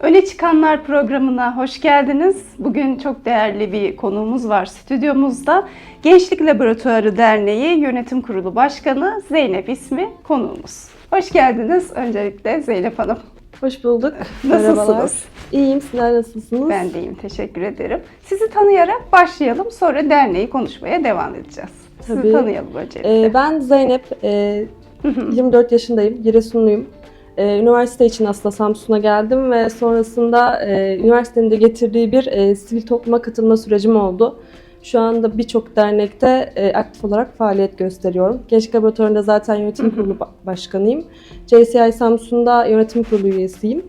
Öne Çıkanlar programına hoş geldiniz. Bugün çok değerli bir konuğumuz var stüdyomuzda. Gençlik Laboratuvarı Derneği Yönetim Kurulu Başkanı Zeynep ismi konuğumuz. Hoş geldiniz öncelikle Zeynep Hanım. Hoş bulduk. Nasılsınız? Merhabalar. İyiyim, sizler nasılsınız? Ben deyim, teşekkür ederim. Sizi tanıyarak başlayalım, sonra derneği konuşmaya devam edeceğiz. Sizi Tabii. tanıyalım öncelikle. Ee, ben Zeynep, e, 24 yaşındayım, Giresunluyum. Ee, üniversite için aslında Samsun'a geldim ve sonrasında e, üniversitenin de getirdiği bir e, sivil topluma katılma sürecim oldu. Şu anda birçok dernekte e, aktif olarak faaliyet gösteriyorum. Gençlik Laboratuvarı'nda zaten yönetim kurulu ba- başkanıyım. JCI Samsun'da yönetim kurulu üyesiyim.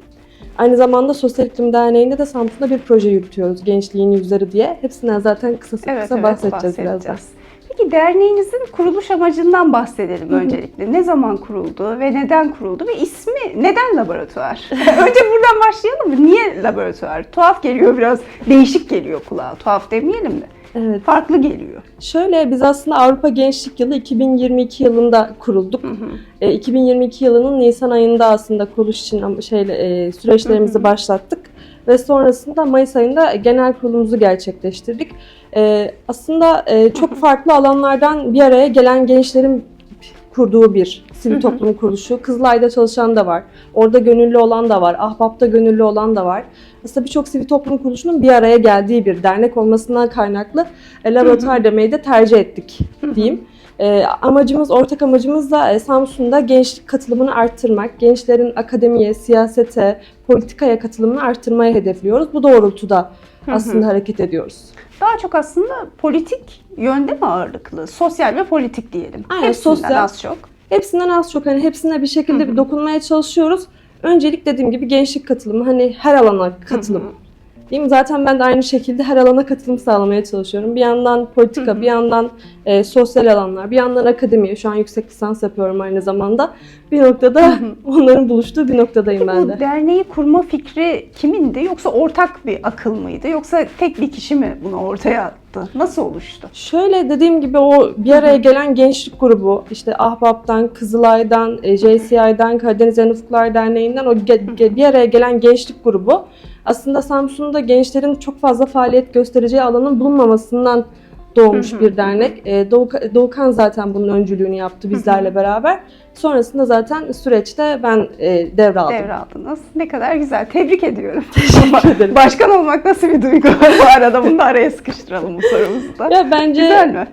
Aynı zamanda Sosyal İklim Derneği'nde de Samsun'da bir proje yürütüyoruz. Gençliğin Yüzleri diye. Hepsinden zaten kısa kısa Evet, evet, bahsedeceğiz, birazdan. Peki derneğinizin kuruluş amacından bahsedelim öncelikle. Ne zaman kuruldu ve neden kuruldu ve ismi neden laboratuvar? Önce buradan başlayalım mı? Niye laboratuvar? Tuhaf geliyor biraz, değişik geliyor kulağa. Tuhaf demeyelim de. Evet. Farklı geliyor. Şöyle biz aslında Avrupa Gençlik Yılı 2022 yılında kurulduk. Hı hı. E, 2022 yılının Nisan ayında aslında kuruluş için şeyle e, süreçlerimizi Hı hı. başlattık ve sonrasında Mayıs ayında genel kurulumuzu gerçekleştirdik. E, aslında e, çok farklı alanlardan bir araya gelen gençlerin kurduğu bir sivil toplum kuruluşu. Kızılay'da çalışan da var. Orada gönüllü olan da var. Ahbap'ta gönüllü olan da var. Aslında birçok sivil toplum kuruluşunun bir araya geldiği bir dernek olmasından kaynaklı e, laboratuvar demeyi de tercih ettik diyeyim. E, amacımız, ortak amacımız da e, Samsun'da gençlik katılımını arttırmak, gençlerin akademiye, siyasete, politikaya katılımını arttırmayı hedefliyoruz. Bu doğrultuda aslında hareket ediyoruz. Daha çok aslında politik yönde mi ağırlıklı? Sosyal ve politik diyelim. Aynen, Hepsinden sosyal. az çok. Hepsinden az çok hani hepsine bir şekilde bir dokunmaya çalışıyoruz. Öncelik dediğim gibi gençlik katılımı, hani her alana katılım. Hı hı. Değil mi? Zaten ben de aynı şekilde her alana katılım sağlamaya çalışıyorum. Bir yandan politika, Hı hı. bir yandan e, sosyal alanlar, bir yandan akademi. Şu an yüksek lisans yapıyorum aynı zamanda. Bir noktada Hı hı. onların buluştuğu bir noktadayım ben Bu de. derneği kurma fikri kimindi? Yoksa ortak bir akıl mıydı? Yoksa tek bir kişi mi bunu ortaya attı? Nasıl oluştu? Şöyle dediğim gibi o bir araya gelen gençlik grubu işte Ahbap'tan, Kızılay'dan, e, JCI'den, Karadeniz Yan Ufuklar Derneği'nden o bir araya gelen gençlik grubu aslında Samsun'da gençlerin çok fazla faaliyet göstereceği alanın bulunmamasından doğmuş Hı hı, bir dernek. E, Doğuka- Doğukan zaten bunun öncülüğünü yaptı bizlerle beraber. Sonrasında zaten süreçte ben e, devraldım. Devraldınız. Ne kadar güzel. Tebrik ediyorum. Teşekkür ederim. Başkan olmak nasıl bir duygu? Bu arada bunu da araya sıkıştıralım bu sorumuzu da. Ya bence Güzel mi?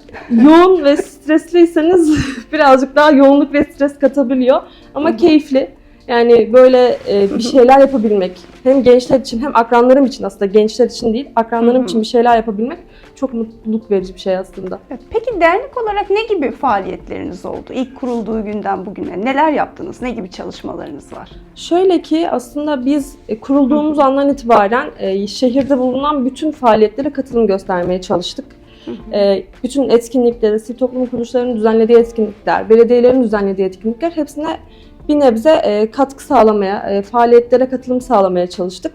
yoğun ve stresliyseniz birazcık daha yoğunluk ve stres katabiliyor. Ama Hı hı. keyifli. Yani böyle e, bir şeyler yapabilmek hem gençler için hem akranlarım için aslında gençler için değil akranlarım Hı hı. için bir şeyler yapabilmek çok mutluluk verici bir şey aslında. Peki dernek olarak ne gibi faaliyetleriniz oldu? İlk kurulduğu günden bugüne neler yaptınız? Ne gibi çalışmalarınız var? Şöyle ki aslında biz e, kurulduğumuz andan itibaren e, şehirde bulunan bütün faaliyetlere katılım göstermeye çalıştık. E, bütün etkinlikleri, sivil toplum kuruluşlarının düzenlediği etkinlikler, belediyelerin düzenlediği etkinlikler hepsine bir nebze katkı sağlamaya, faaliyetlere katılım sağlamaya çalıştık.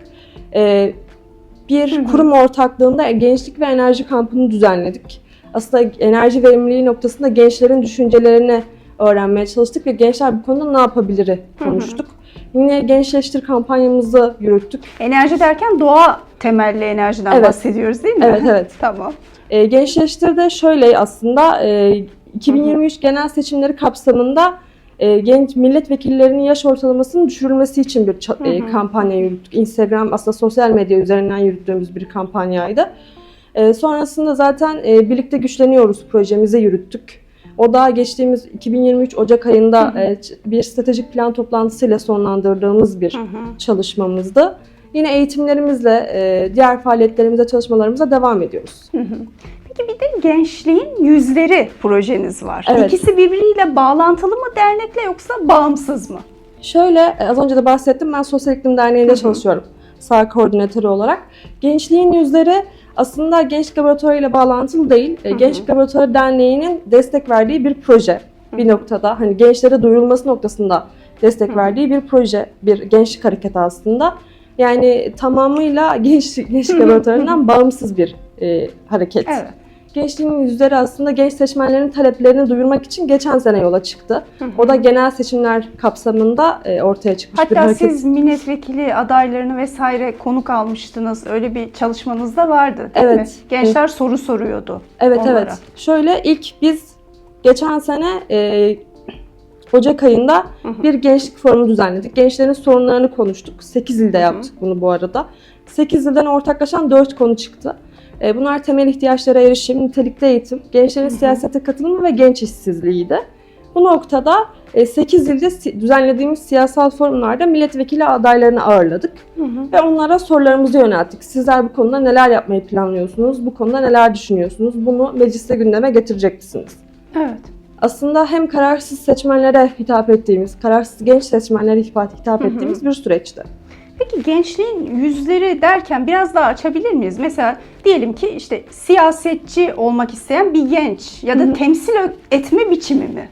Bir kurum ortaklığında gençlik ve enerji kampını düzenledik. Aslında enerji verimliliği noktasında gençlerin düşüncelerini öğrenmeye çalıştık ve gençler bu konuda ne hı. konuştuk. Yine Gençleştir kampanyamızı yürüttük. Enerji derken doğa temelli enerjiden Evet. bahsediyoruz değil mi? Evet, evet. tamam. E, Gençleştir'de şöyle aslında e, 2023 genel seçimleri kapsamında e, genç milletvekillerinin yaş ortalamasının düşürülmesi için bir e, kampanya yürüttük. Instagram aslında sosyal medya üzerinden yürüttüğümüz bir kampanyaydı. E, sonrasında zaten e, birlikte güçleniyoruz projemizi yürüttük. O da geçtiğimiz 2023 Ocak ayında Hı hı. e, bir stratejik plan toplantısıyla sonlandırdığımız bir Hı hı. çalışmamızdı. Yine eğitimlerimizle, e, diğer faaliyetlerimize, çalışmalarımıza devam ediyoruz. Hı hı. Peki bir de gençliğin yüzleri projeniz var. Evet. İkisi birbiriyle bağlantılı mı dernekle yoksa bağımsız mı? Şöyle, az önce de bahsettim, ben Sosyal İklim Derneği'nde çalışıyorum. Sağ koordinatörü olarak. Gençliğin yüzleri aslında Gençlik Laboratuvarı ile bağlantılı değil. E, Hı hı. Gençlik Laboratuvarı Derneği'nin destek verdiği bir proje. Bir noktada, hani gençlere duyurulması noktasında destek Hı. verdiği bir proje, bir gençlik hareketi aslında. Yani tamamıyla gençlik, gençlik laboratuvarından bağımsız bir e, hareket. Evet. Gençliğin Yüzleri aslında genç seçmenlerin taleplerini duyurmak için geçen sene yola çıktı. Hı hı. O da genel seçimler kapsamında e, ortaya çıkmış bir Hatta hareket. siz milletvekili adaylarını vesaire konuk almıştınız. Öyle bir çalışmanız da vardı değil Evet. mi? Gençler soru soruyordu. Evet onlara. evet. Şöyle ilk biz geçen sene e, Ocak ayında Hı hı. bir gençlik forumu düzenledik. Gençlerin sorunlarını konuştuk. 8 ilde Hı hı. yaptık bunu bu arada. 8 ilden ortaklaşan 4 konu çıktı. E, bunlar temel ihtiyaçlara erişim, nitelikli eğitim, gençlerin siyasete katılımı ve genç işsizliğiydi. Bu noktada 8 ilde si- düzenlediğimiz siyasal forumlarda milletvekili adaylarını ağırladık Hı hı. ve onlara sorularımızı yönelttik. Sizler bu konuda neler yapmayı planlıyorsunuz? Bu konuda neler düşünüyorsunuz? Bunu mecliste gündeme getirecek misiniz? Evet. Aslında hem kararsız seçmenlere hitap ettiğimiz, kararsız genç seçmenlere hitap, hitap Hı hı. ettiğimiz bir süreçti. Peki gençliğin yüzleri derken biraz daha açabilir miyiz? Mesela diyelim ki işte siyasetçi olmak isteyen bir genç ya da Hı hı. temsil etme biçimi mi?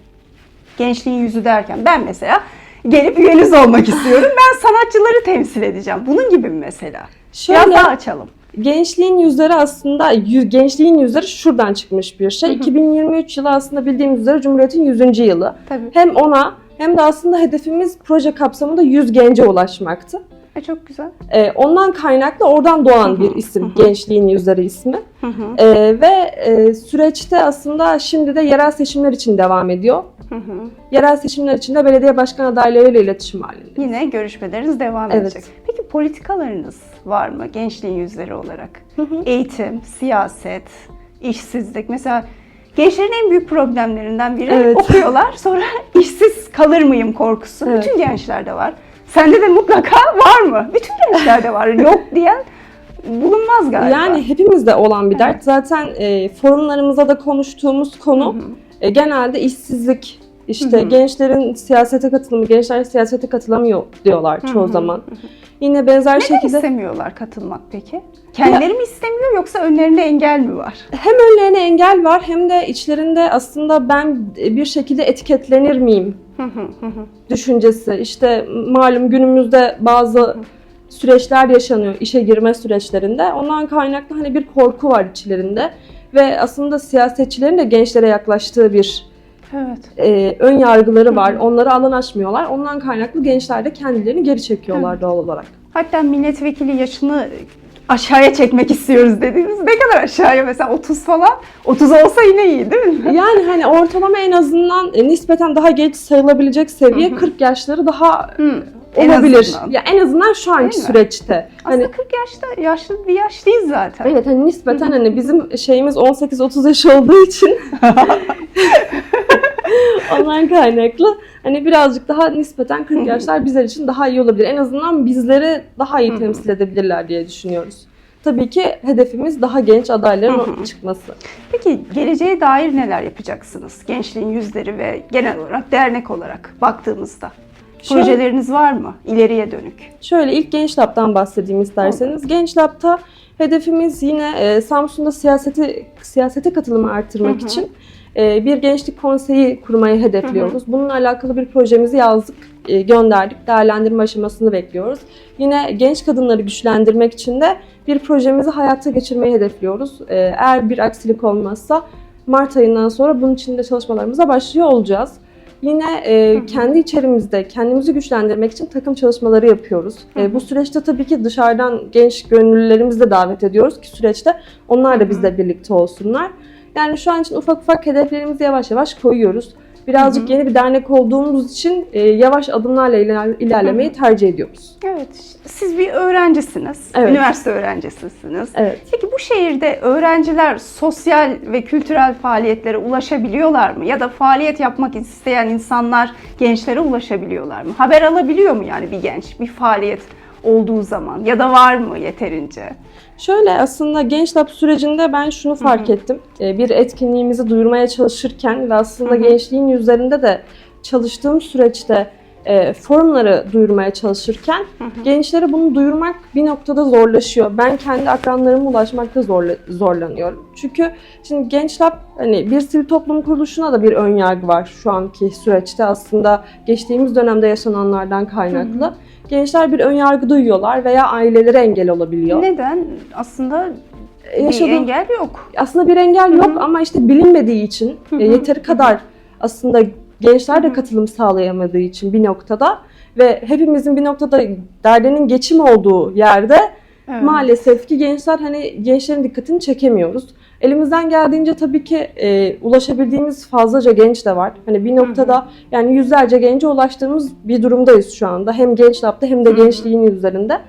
Gençliğin yüzü derken ben mesela gelip üyeniz olmak istiyorum. Ben sanatçıları temsil edeceğim. Bunun gibi mi mesela? Şöyle Biraz daha açalım. gençliğin yüzleri aslında gençliğin yüzleri şuradan çıkmış bir şey. Hı hı. 2023 yılı aslında bildiğimiz üzere Cumhuriyet'in 100. yılı. Tabii. Hem ona hem de aslında hedefimiz proje kapsamında 100 gence ulaşmaktı. E, çok güzel. Ee, ondan kaynaklı oradan doğan Hı hı, bir isim, hı hı. Gençliğin Yüzleri ismi. Hı hı, Ee, ve e, süreçte aslında şimdi de yerel seçimler için devam ediyor. hı hı. Yerel seçimler için de belediye başkan adaylarıyla iletişim halinde. Yine görüşmeleriniz devam Evet. edecek. Peki politikalarınız var mı gençliğin yüzleri olarak? Hı hı. Eğitim, siyaset, işsizlik. Mesela gençlerin en büyük problemlerinden biri Evet. okuyorlar sonra işsiz kalır mıyım korkusu. Evet. Bütün gençlerde var. Sende de mutlaka var mı? Bütün gençlerde var. Yok diyen bulunmaz galiba. Yani hepimizde olan bir Evet. dert. Zaten e, forumlarımızda da konuştuğumuz konu Hı hı. e, genelde işsizlik. İşte Hı hı. gençlerin siyasete katılımı, gençler siyasete katılamıyor diyorlar Hı çoğu hı. zaman. Yine benzer Neden şekilde istemiyorlar katılmak peki? Kendileri mi istemiyor yoksa önlerinde engel mi var? hem önlerine engel var hem de içlerinde aslında ben bir şekilde etiketlenir miyim Hı hı hı hı. Düşüncesi. İşte malum günümüzde bazı süreçler yaşanıyor işe girme süreçlerinde. Ondan kaynaklı hani bir korku var içlerinde ve aslında siyasetçilerin de gençlere yaklaştığı bir Evet. e, ön yargıları var. Onları alan açmıyorlar. Ondan kaynaklı gençler de kendilerini geri çekiyorlar doğal olarak. Hatta milletvekili yaşını aşağıya çekmek istiyoruz dediğimiz ne kadar aşağıya mesela 30 falan 30 olsa yine iyi değil mi? Yani hani ortalama en azından e, nispeten daha geç sayılabilecek seviye Hı hı. 40 yaşları daha Hı, en olabilir. azından. Ya en azından şu anki Değil mi? süreçte. Aslında Hani 40 yaşta yaşlı bir yaş değil zaten. Evet hani nispeten hani bizim şeyimiz 18-30 yaş olduğu için ondan kaynaklı hani birazcık daha nispeten 40 yaşlar bizler için daha iyi olabilir. En azından bizleri daha iyi temsil edebilirler diye düşünüyoruz. Tabii ki hedefimiz daha genç adayların Hı hı. çıkması. Peki geleceğe dair neler yapacaksınız? Gençliğin yüzleri ve genel olarak dernek olarak baktığımızda. Şöyle- Projeleriniz var mı ileriye dönük? Şöyle ilk Genç Lab'dan bahsedeyim isterseniz. Genç Lab'da hedefimiz yine e, Samsun'da siyaseti siyasete katılımı arttırmak Hı hı. için bir gençlik konseyi kurmayı hedefliyoruz. Bununla alakalı bir projemizi yazdık, e, gönderdik. Değerlendirme aşamasını bekliyoruz. Yine genç kadınları güçlendirmek için de bir projemizi hayata geçirmeyi hedefliyoruz. E, eğer bir aksilik olmazsa Mart ayından sonra bunun için de çalışmalarımıza başlıyor olacağız. Yine e, Hı hı. kendi içerimizde kendimizi güçlendirmek için takım çalışmaları yapıyoruz. Hı E, hı. bu süreçte tabii ki dışarıdan genç gönüllülerimizi de davet ediyoruz ki süreçte onlar Hı da hı. bizle birlikte olsunlar. Yani şu an için ufak ufak hedeflerimizi yavaş yavaş koyuyoruz. Birazcık Hı hı. yeni bir dernek olduğumuz için e, yavaş adımlarla iler- ilerlemeyi tercih ediyoruz. Evet, siz bir öğrencisiniz, Evet. üniversite öğrencisisiniz. Evet. Peki bu şehirde öğrenciler sosyal ve kültürel faaliyetlere ulaşabiliyorlar mı? Ya da faaliyet yapmak isteyen insanlar gençlere ulaşabiliyorlar mı? Haber alabiliyor mu yani bir genç bir faaliyet olduğu zaman? Ya da var mı yeterince? Şöyle aslında Genç Lab sürecinde ben şunu fark ettim. Ee, Bir etkinliğimizi duyurmaya çalışırken ve aslında Hı hı. gençliğin yüzlerinde de çalıştığım süreçte e, forumları duyurmaya çalışırken Hı hı. gençlere bunu duyurmak bir noktada zorlaşıyor. Ben kendi akranlarıma ulaşmakta zorla, zorlanıyorum. Çünkü şimdi Genç Lab hani bir sivil toplum kuruluşuna da bir ön yargı var şu anki süreçte aslında geçtiğimiz dönemde yaşananlardan kaynaklı. Hı hı. Gençler bir ön yargı duyuyorlar veya aileleri engel olabiliyor. Neden? Aslında bir yaşadığım engel yok. aslında bir engel Hı hı. yok ama işte bilinmediği için Hı e, yeteri kadar aslında gençler de katılım sağlayamadığı için bir noktada ve hepimizin bir noktada derdinin geçim olduğu yerde Evet. maalesef ki gençler hani gençlerin dikkatini çekemiyoruz. Elimizden geldiğince tabii ki e, ulaşabildiğimiz fazlaca genç de var. Hani bir noktada yani yüzlerce gence ulaştığımız bir durumdayız şu anda. Hem genç labda hem de Hı hı. gençliğin üzerinde.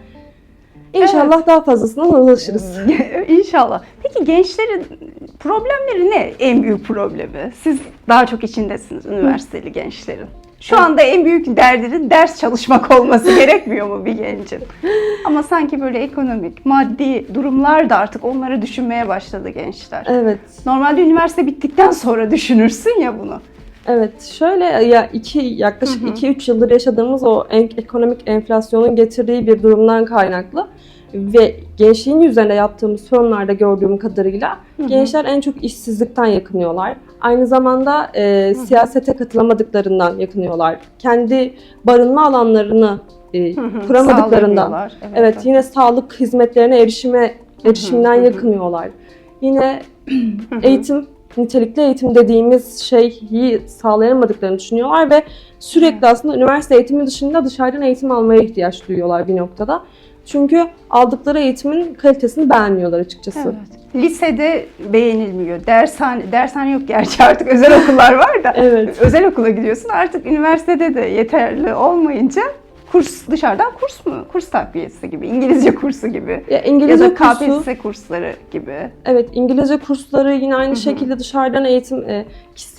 İnşallah daha fazlasına ulaşırız. İnşallah. Peki gençlerin problemleri ne? En büyük problemi. Siz daha çok içindesiniz üniversiteli gençlerin. Şu anda en büyük derdinin ders çalışmak olması gerekmiyor mu bir gencin? Ama sanki böyle ekonomik, maddi durumlar da artık onları düşünmeye başladı gençler. Evet. Normalde üniversite bittikten sonra düşünürsün ya bunu. Evet, şöyle ya iki yaklaşık Hı hı. 2-3 yıldır yaşadığımız o en, ekonomik enflasyonun getirdiği bir durumdan kaynaklı ve gençliğin üzerinde yaptığımız fonlarda gördüğüm kadarıyla hı. gençler en çok işsizlikten yakınıyorlar. Aynı zamanda e, siyasete katılamadıklarından yakınıyorlar. Kendi barınma alanlarını e, Hı hı, kuramadıklarından. sağlayamıyorlar. Evet, yine sağlık hizmetlerine erişime erişimden hı hı. yakınıyorlar. Yine Hı hı. eğitim, nitelikli eğitim dediğimiz şeyi sağlayamadıklarını düşünüyorlar ve sürekli aslında üniversite eğitimi dışında dışarıdan eğitim almaya ihtiyaç duyuyorlar bir noktada. Çünkü aldıkları eğitimin kalitesini beğenmiyorlar açıkçası. Evet. Lisede beğenilmiyor. Dershane, dershane yok gerçi artık özel okullar var da. Evet. Özel okula gidiyorsun artık üniversitede de yeterli olmayınca kurs dışarıdan kurs mu? Kurs takviyesi gibi, İngilizce kursu gibi. Ya Ya İngilizce da kursu, KPSS kursları gibi. evet İngilizce kursları yine aynı hı. şekilde dışarıdan eğitim, e,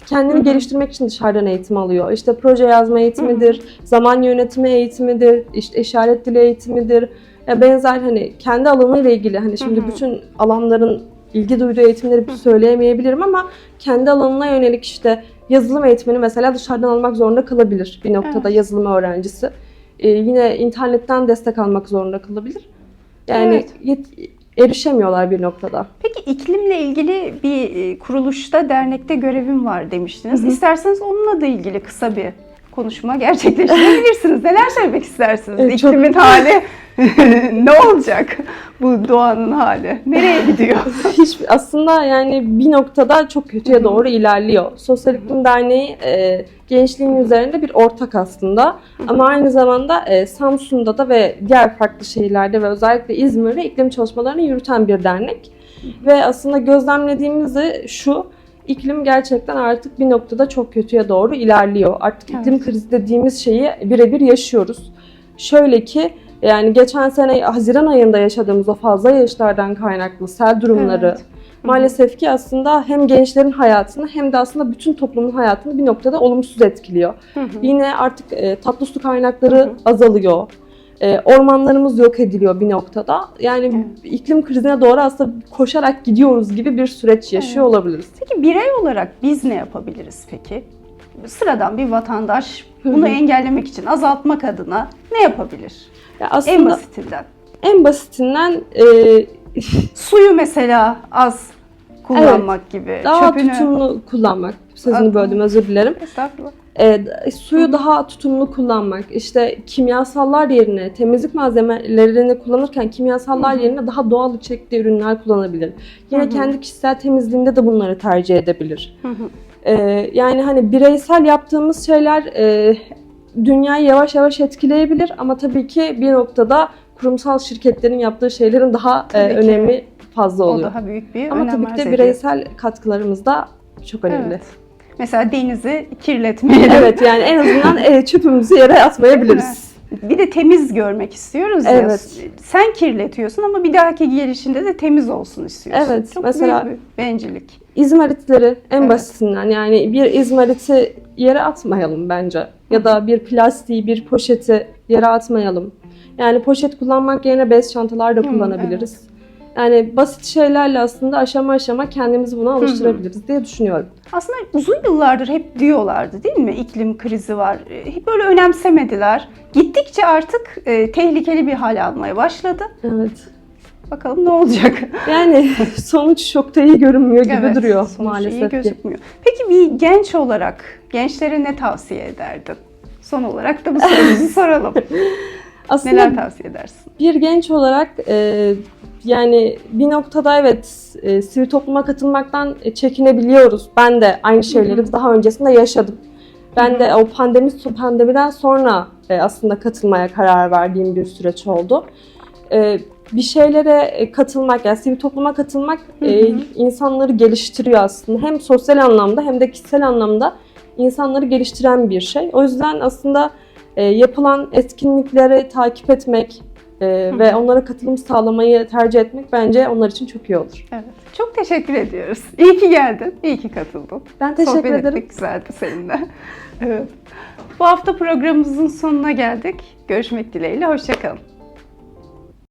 kendini Hı hı. geliştirmek için dışarıdan eğitim alıyor. İşte proje yazma eğitimidir, zaman yönetimi eğitimidir, işte işaret dili eğitimidir. Benzer hani kendi alanıyla ilgili hani şimdi Hı hı. bütün alanların ilgi duyduğu eğitimleri söyleyemeyebilirim ama kendi alanına yönelik işte yazılım eğitimini mesela dışarıdan almak zorunda kalabilir bir noktada Evet. yazılım öğrencisi. Ee, yine internetten destek almak zorunda kalabilir. Yani Evet. erişemiyorlar bir noktada. Peki iklimle ilgili bir e, kuruluşta, dernekte görevim var demiştiniz. Hı hı. İsterseniz onunla da ilgili kısa bir konuşma gerçekleştirebilirsiniz. Neler söylemek istersiniz? Çok- İklimin hali ne olacak? Bu doğanın hali. Nereye gidiyor? Hiç aslında yani bir noktada çok kötüye doğru ilerliyor. Sosyal İklim Derneği e, gençliğin üzerinde bir ortak aslında. Ama aynı zamanda e, Samsun'da da ve diğer farklı şehirlerde ve özellikle İzmir'de iklim çalışmalarını yürüten bir dernek. Ve aslında gözlemlediğimiz de şu, iklim gerçekten artık bir noktada çok kötüye doğru ilerliyor. Artık Evet. iklim krizi dediğimiz şeyi birebir yaşıyoruz. Şöyle ki yani geçen sene Haziran ayında yaşadığımız o fazla yağışlardan kaynaklı sel durumları Evet. maalesef ki aslında hem gençlerin hayatını hem de aslında bütün toplumun hayatını bir noktada olumsuz etkiliyor. Hı hı. Yine artık e, tatlı su kaynakları Hı hı. azalıyor. E, ormanlarımız yok ediliyor bir noktada. Yani Evet. iklim krizine doğru aslında koşarak gidiyoruz gibi bir süreç yaşıyor Evet. olabiliriz. Peki birey olarak biz ne yapabiliriz peki? Sıradan bir vatandaş bunu engellemek için, azaltmak adına ne yapabilir? Ya aslında En basitinden. en basitinden e, Suyu mesela az kullanmak gibi. daha Çöpünü... tutumlu kullanmak. Sözünü böldüm özür dilerim. Estağfurullah. E, suyu daha tutumlu kullanmak, işte kimyasallar yerine, temizlik malzemelerini kullanırken kimyasallar yerine daha doğal içerikli ürünler kullanabilir. Yine kendi kişisel temizliğinde de bunları tercih edebilir. E, yani hani bireysel yaptığımız şeyler e, dünyayı yavaş yavaş etkileyebilir ama tabii ki bir noktada kurumsal şirketlerin yaptığı şeylerin daha e, ki. önemi fazla O oluyor. daha büyük bir Ama tabii ki de ediyor. bireysel katkılarımız da çok önemli. Evet. Mesela denizi kirletmeyelim. Evet yani en azından e, çöpümüzü yere atmayabiliriz. Bir de temiz görmek istiyoruz ya. Evet. Sen kirletiyorsun ama bir dahaki gelişinde de temiz olsun istiyorsun. Evet, Çok mesela- büyük bir bencillik. İzmaritleri en Evet. basitinden yani bir izmariti yere atmayalım bence. Ya da bir plastiği, bir poşeti yere atmayalım. Yani poşet kullanmak yerine bez çantalar da Hı, kullanabiliriz. Yani basit şeylerle aslında aşama aşama kendimizi buna alıştırabiliriz diye düşünüyorum. Aslında uzun yıllardır hep diyorlardı değil mi? İklim krizi var. Hep böyle önemsemediler. Gittikçe artık e, tehlikeli bir hal almaya başladı. Evet. Bakalım ne olacak? Yani sonuç çok da iyi görünmüyor gibi Evet, duruyor sonuç iyi maalesef ki. gözükmüyor. Peki bir genç olarak gençlere ne tavsiye ederdin? Son olarak da bu sorumuzu soralım. Aslında Neler tavsiye edersin? bir genç olarak e, Yani bir noktada evet e, sivil topluma katılmaktan e, çekinebiliyoruz. Ben de aynı şeyleri Hı hı. daha öncesinde yaşadım. Ben Hı hı. de o pandemi pandemiden sonra e, aslında katılmaya karar verdiğim bir süreç oldu. E, bir şeylere e, katılmak, yani sivil topluma katılmak e, insanları geliştiriyor aslında. Hem sosyal anlamda hem de kişisel anlamda insanları geliştiren bir şey. O yüzden aslında e, yapılan etkinlikleri takip etmek e, ve onlara katılım sağlamayı tercih etmek bence onlar için çok iyi olur. Evet. Çok teşekkür ediyoruz. İyi ki geldin. İyi ki katıldın. Ben teşekkür Sohbet ederim. ettik güzeldi seninle. evet. Bu hafta programımızın sonuna geldik. Görüşmek dileğiyle. Hoşçakalın.